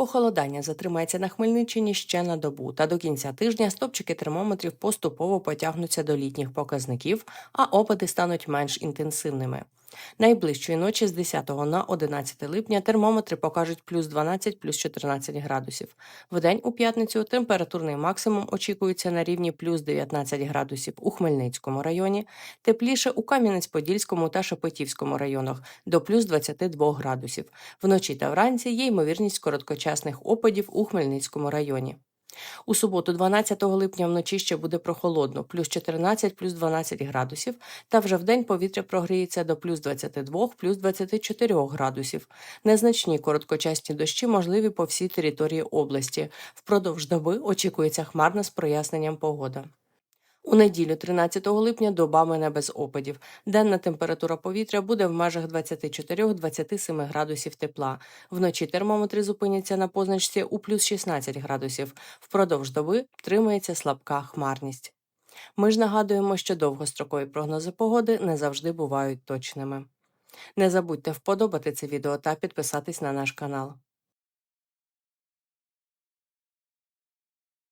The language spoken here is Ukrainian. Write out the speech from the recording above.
Похолодання затримається на Хмельниччині ще на добу, та до кінця тижня стопчики термометрів поступово потягнуться до літніх показників, а опади стануть менш інтенсивними. Найближчої ночі з 10 на 11 липня термометри покажуть плюс 12, плюс 14 градусів. Вдень у п'ятницю температурний максимум очікується на рівні плюс 19 градусів у Хмельницькому районі, тепліше у Кам'янець-Подільському та Шепетівському районах до плюс 22 градусів. Вночі та вранці є ймовірність короткочасних опадів у Хмельницькому районі. У суботу, 12 липня, вночі ще буде прохолодно, плюс 14, плюс 12 градусів, та вже вдень повітря прогріється до плюс 22, плюс 24 градусів. Незначні короткочасні дощі можливі по всій території області. Впродовж доби очікується хмарна з проясненням погода. У неділю, 13 липня, доба мене без опадів. Денна температура повітря буде в межах 24-27 градусів тепла. Вночі термометри зупиняться на позначці у плюс 16 градусів. Впродовж доби тримається слабка хмарність. Ми ж нагадуємо, що довгострокові прогнози погоди не завжди бувають точними. Не забудьте вподобати це відео та підписатись на наш канал.